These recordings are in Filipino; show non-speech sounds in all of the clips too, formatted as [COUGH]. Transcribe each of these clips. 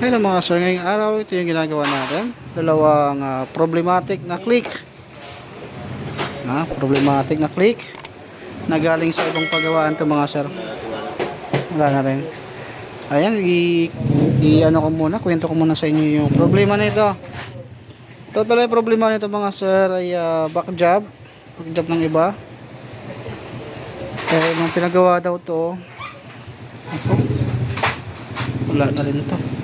Hello mga sir, ngayong araw ito yung ginagawa natin. Dalawang ah, problematic na click. Na, problematic na click. Na galing sa ibang paggawaan to mga sir. Wala na rin. Ayan, i, i ano ko muna, kwento ko muna sa inyo yung problema nito. Total yung problema nito mga sir ay ah, back job. Back job ng iba. Eh, nung pinagawa daw to, ako, wala na rin to.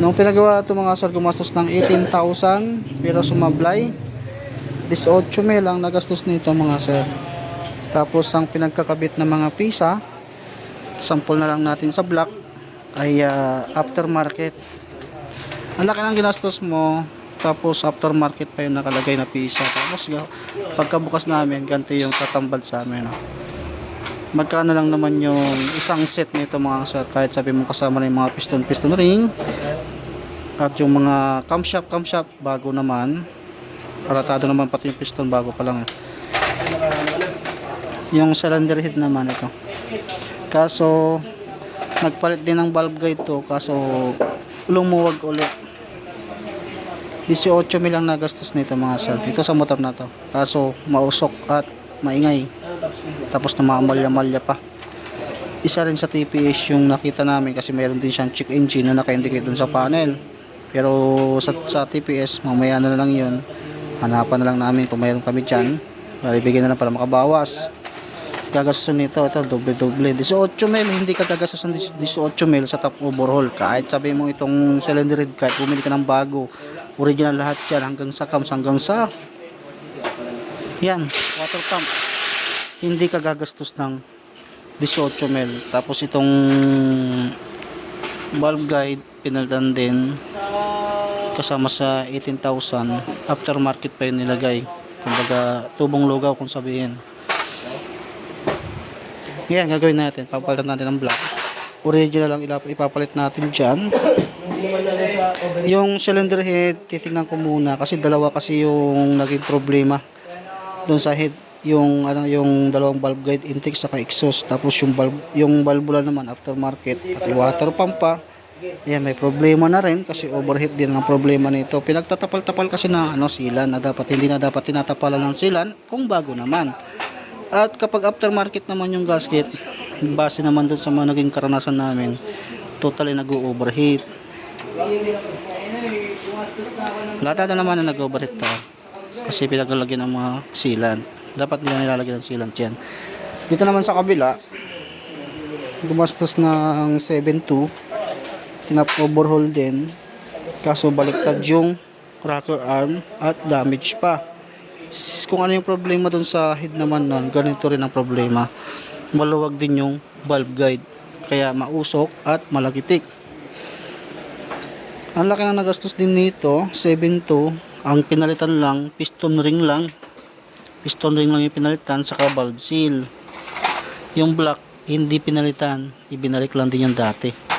Nung pinagawa ito mga sir, gumastos ng 18,000 pero sumablay. 18 mil ang nagastos nito mga sir. Tapos ang pinagkakabit ng mga pisa, sample na lang natin sa block, ay ah, aftermarket. Ang laki ng ginastos mo, tapos aftermarket pa yung nakalagay na pisa. Tapos pagkabukas namin, ganito yung tatambal sa amin. No? Magkano lang naman yung isang set nito mga sir, kahit sabi mo kasama na yung mga piston piston ring, at yung mga camshaft camshaft bago naman. Paratado naman pati yung piston bago pa lang eh. yung cylinder head naman ito. Kaso nagpalit din ng valve guide to kaso lumuwag ulit. 18 mil ang nagastos nito mga sir dito sa motor na to. Kaso mausok at maingay. Tapos na malya pa. Isa rin sa TPS yung nakita namin kasi meron din siyang check engine na naka-indicate dun sa panel pero sa, sa TPS mamaya na lang yun. Hanapan na lang namin kung mayroon kami dyan. Bibigyan na lang para makabawas. Gagastos nito. Ito doble doble. 18 mil. Hindi ka gagastos ng 18 mil sa top overhaul. Kahit sabi mo itong cylinder head kahit bumili ka ng bago original lahat yan hanggang sa cams hanggang sa yan water pump hindi ka gagastos ng 18 mil. Tapos itong valve guide pinaldan din. Kasama sa 18,000 aftermarket pa yun nilagay. Kumbaga tubong lugaw kung sabihin. Yan gagawin natin. Papalitan natin ang black original lang ipapalit natin dyan. Yung cylinder head titingnan ko muna. Kasi dalawa kasi yung naging problema doon sa head yung ano yung dalawang valve guide intake saka exhaust tapos yung valve yung valvula naman aftermarket pati water pump pa Ayan, may problema na rin kasi overheat din ang problema nito. Pinagtatapal-tapal kasi na ano, silan na dapat hindi na dapat tinatapalan ng silan kung bago naman. At kapag aftermarket naman yung gasket, base naman dun sa mga naging karanasan namin, totally nag-overheat. Lahat na naman na nag-overheat to. Kasi pinaglalagyan ng mga silan. Dapat nila nilalagyan ng silan dyan. Dito naman sa kabila, gumastos ng 7.2 tinap overhaul din. Kaso baliktad yung rocker arm at damage pa. Kung ano yung problema dun sa head naman nun ganito rin ang problema. Maluwag din yung valve guide kaya mausok at malagitik. Ang laki ng nagastos din nito 7.2 ang pinalitan lang piston ring lang piston ring lang yung pinalitan saka valve seal yung block hindi pinalitan ibinalik lang din yung dati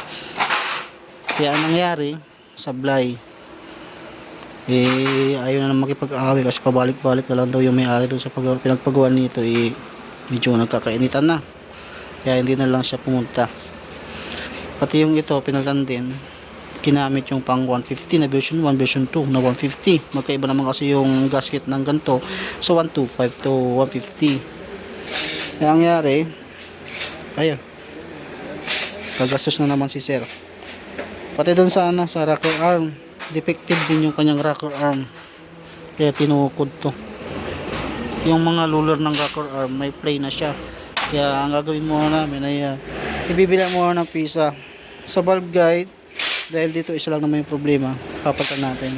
kaya ang nangyari, sablay. Eh, ayaw na naman makipag-away kasi pabalik-balik na lang daw yung may-ari doon sa pag pinagpagawa nito. Eh, medyo nagkakainitan na. Kaya hindi na lang siya pumunta. Pati yung ito, pinaltan din. Kinamit yung pang 150 na version 1, version 2 na 150. Magkaiba naman kasi yung gasket ng ganito sa 125 to 150. Kaya ang nangyari, ayun, kagastos na naman si sir. Pati doon sa ano, sa rocker arm. Defective din yung kanyang rocker arm. Kaya tinukod to. Yung mga luller ng rocker arm, may play na siya. Kaya ang gagawin muna namin ay uh, ibibila muna ng pisa sa valve guide. Dahil dito isa lang naman yung problema. Papalitan natin.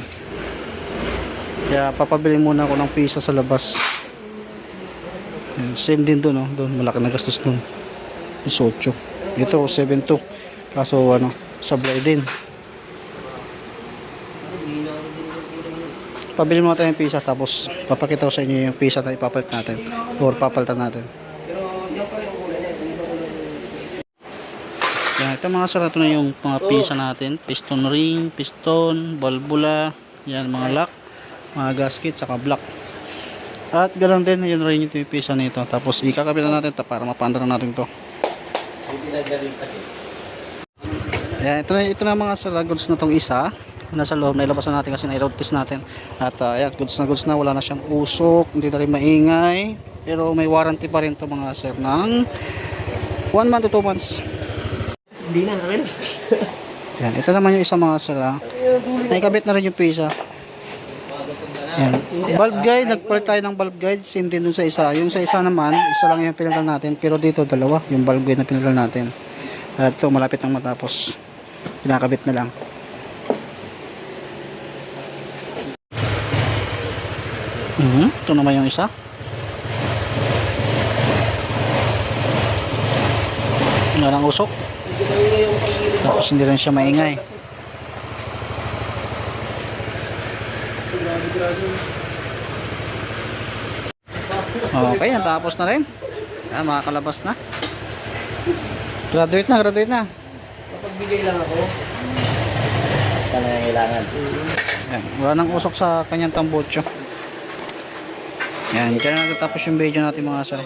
Kaya papabili muna ako ng pisa sa labas. Yan, same din doon, no? Doon malaki na gastos doon. 18. Ito 7.2. Kaso ano, sablay din. Pabili muna tayo ng pizza tapos papakita ko sa inyo yung pizza na ipapalit natin or papalitan natin. Yan, ito mga sarado na yung mga pizza natin. Piston ring, piston, valvula, yan mga lock, mga gasket, saka block. At ganoon din, yun rin yung pizza nito. Tapos ikakabit na natin ito para mapandar natin to. Ayan, ito na, ito na mga sir, goods na tong isa. Nasa loob, nailabas na natin kasi na-road test natin. At uh, ayan, goods na goods na, wala na siyang usok, hindi na rin maingay. Pero may warranty pa rin to mga sir ng 1 month to 2 months. Hindi na, akin. [LAUGHS] Yan, ito naman yung isa mga sir ha. Naikabit na rin yung pisa. Yan. Bulb guide, nagpalit tayo ng bulb guide. Same din dun sa isa. Yung sa isa naman, isa lang yung pinalitan natin. Pero dito, dalawa. Yung bulb guide na pinalitan natin. At ito, malapit nang matapos. Pinakabit na lang. Mhm, Ito naman yung isa. Wala nang usok. Tapos hindi rin siya maingay. Okay, tapos na rin. Ah, makakalabas na. Graduate na, graduate na. Pagbigay lang ako. Sana yung kailangan. Yan, wala nang usok sa kanyang tambutso. Yan, kaya na natapos yung video natin mga sir.